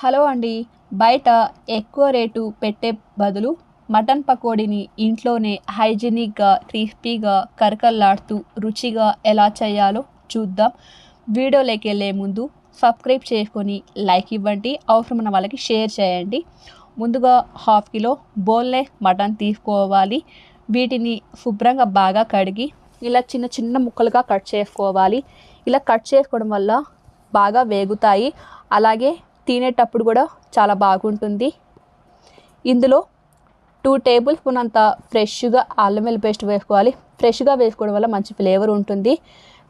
Hello అండి. బయట ఎక్కువ రేటు పెట్టే బదులు మటన్ పకోడీని ఇంట్లోనే హైజీనిక్గా క్రిస్పీగా కరకల్లాడుతూ రుచిగా ఎలా చేయాలో చూద్దాం. వీడియోలోకి వెళ్ళే ముందు సబ్స్క్రైబ్ చేసుకొని లైక్ ఇవ్వండి. అవసరమైన వాళ్ళకి షేర్ చేయండి. ముందుగా హాఫ్ కిలో బోన్లెస్ మటన్ తీసుకోవాలి. వీటిని శుభ్రంగా బాగా కడిగి ఇలా చిన్న చిన్న ముక్కలుగా కట్ చేసుకోవాలి. ఇలా కట్ చేసుకోవడం వల్ల బాగా వేగుతాయి. అలాగే తినేటప్పుడు కూడా చాలా బాగుంటుంది. ఇందులో టూ టేబుల్ స్పూన్ అంత ఫ్రెష్గా అల్లం వెల్లుల్లి పేస్ట్ వేసుకోవాలి. ఫ్రెష్గా వేసుకోవడం వల్ల మంచి ఫ్లేవర్ ఉంటుంది.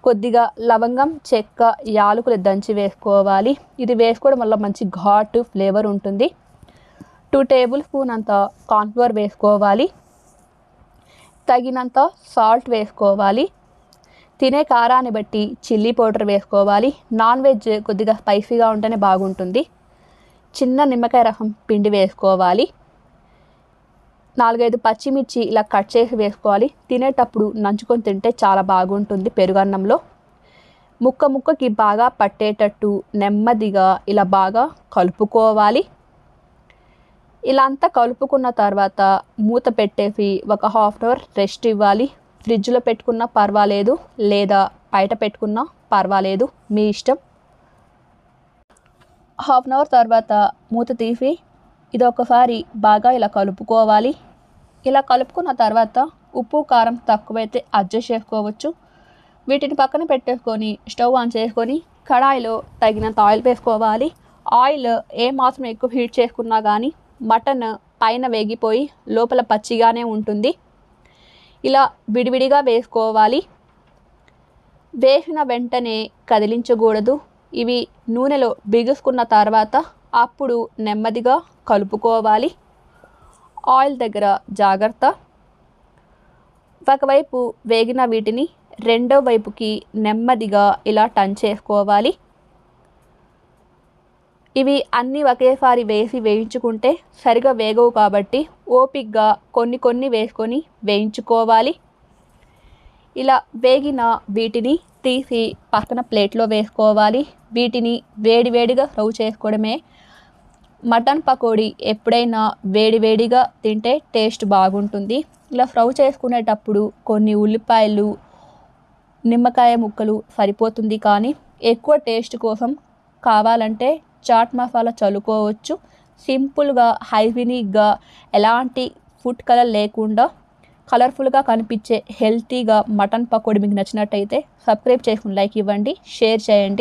కొద్దిగా లవంగం చెక్క యాలకులు దంచి వేసుకోవాలి. ఇది వేసుకోవడం వల్ల మంచి ఘాటు ఫ్లేవర్ ఉంటుంది. టూ టేబుల్ స్పూన్ అంత కార్న్ఫ్లోర్ వేసుకోవాలి. తగినంత సాల్ట్ వేసుకోవాలి. తినే కారాన్ని బట్టి చిల్లీ పౌడర్ వేసుకోవాలి. నాన్ వెజ్ కొద్దిగా స్పైసీగా ఉంటేనే బాగుంటుంది. చిన్న నిమ్మకాయ రసం పిండి వేసుకోవాలి. నాలుగైదు పచ్చిమిర్చి ఇలా కట్ చేసి వేసుకోవాలి. తినేటప్పుడు నంచుకొని తింటే చాలా బాగుంటుంది పెరుగన్నంలో. ముక్క ముక్కకి బాగా పట్టేటట్టు నెమ్మదిగా ఇలా బాగా కలుపుకోవాలి. ఇలా అంతా కలుపుకున్న తర్వాత మూత పెట్టేసి ఒక హాఫ్ అన్ అవర్ రెస్ట్ ఇవ్వాలి. ఫ్రిడ్జ్లో పెట్టుకున్నా పర్వాలేదు లేదా బయట పెట్టుకున్నా పర్వాలేదు మీ ఇష్టం. హాఫ్ అన్ అవర్ తర్వాత మూత తీసి ఇది ఒకసారి బాగా ఇలా కలుపుకోవాలి. ఇలా కలుపుకున్న తర్వాత ఉప్పు కారం తక్కువైతే అడ్జస్ట్ చేసుకోవచ్చు. వీటిని పక్కన పెట్టేసుకొని స్టవ్ ఆన్ చేసుకొని కడాయిలో తగినంత ఆయిల్ వేసుకోవాలి. ఆయిల్ ఏ మాత్రం ఎక్కువ హీట్ చేసుకున్నా కానీ మటన్ పైన వేగిపోయి లోపల పచ్చిగానే ఉంటుంది. ఇలా విడివిడిగా వేసుకోవాలి. వేసిన వెంటనే కదిలించకూడదు. ఇవి నూనెలో బిగుసుకున్న తర్వాత అప్పుడు నెమ్మదిగా కలుపుకోవాలి. ఆయిల్ దగ్గర జాగ్రత్త. ఒకవైపు వేగిన వీటిని రెండో వైపుకి నెమ్మదిగా ఇలా టన్ చేసుకోవాలి. ఇవి అన్నీ ఒకేసారి వేసి వేయించుకుంటే సరిగా వేగవు కాబట్టి ఓపిక్గా కొన్ని కొన్ని వేసుకొని వేయించుకోవాలి. ఇలా వేగిన వీటిని తీసి పక్కన ప్లేట్లో వేసుకోవాలి. వీటిని వేడివేడిగా సర్వ్ చేసుకోవడమే. మటన్ పకోడీ ఎప్పుడైనా వేడివేడిగా తింటే టేస్ట్ బాగుంటుంది. ఇలా ఫ్రై చేసుకునేటప్పుడు కొన్ని ఉల్లిపాయలు నిమ్మకాయ ముక్కలు సరిపోతుంది కానీ ఎక్కువ టేస్ట్ కోసం కావాలంటే చాట్ మసాలా చల్లుకోవచ్చు. సింపుల్గా హైజీనిక్గా ఎలాంటి ఫుడ్ కలర్ లేకుండా కలర్ఫుల్గా కనిపించే హెల్తీగా మటన్ పకోడీ మీకు నచ్చినట్టయితే సబ్స్క్రైబ్ చేసుకుని లైక్ ఇవ్వండి షేర్ చేయండి.